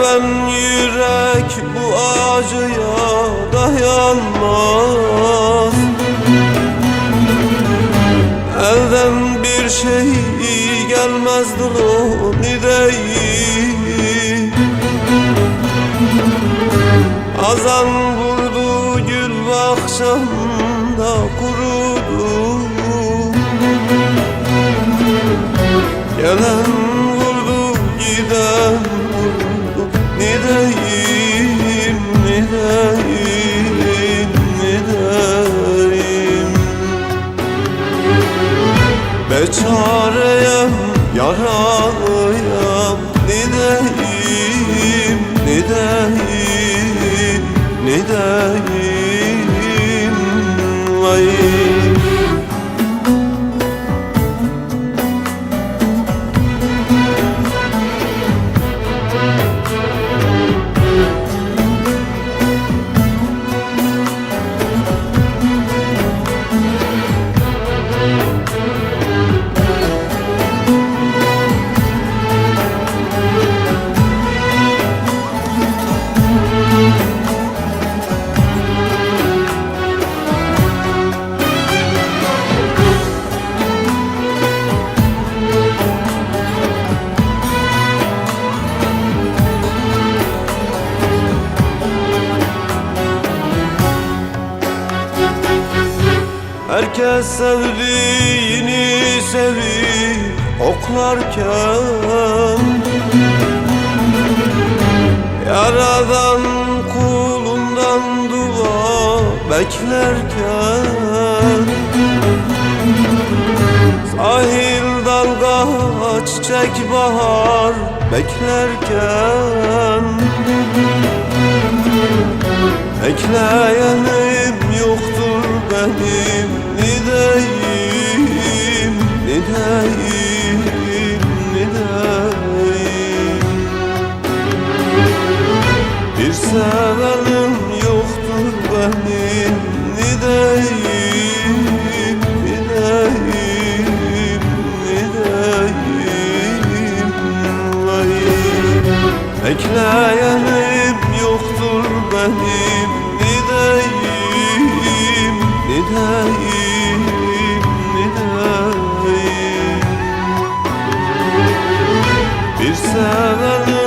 Seven yürek bu acıya dayanmaz. Elden bir şey gelmez dilini değil. Azan vurdu gül bahçemde kurudu. Gelen Beçareyim yaralıyım Herkes sevdiğini sevip oklarken Yaradan kulundan dua beklerken Sahil dalga çiçek bahar beklerken Ekleyenim Sevenim yoktur benim Ne deyim, ne deyim, ne deyim Vay Ekleyenim yoktur benim Ne deyim, ne deyim, ne deyim Bir sevenim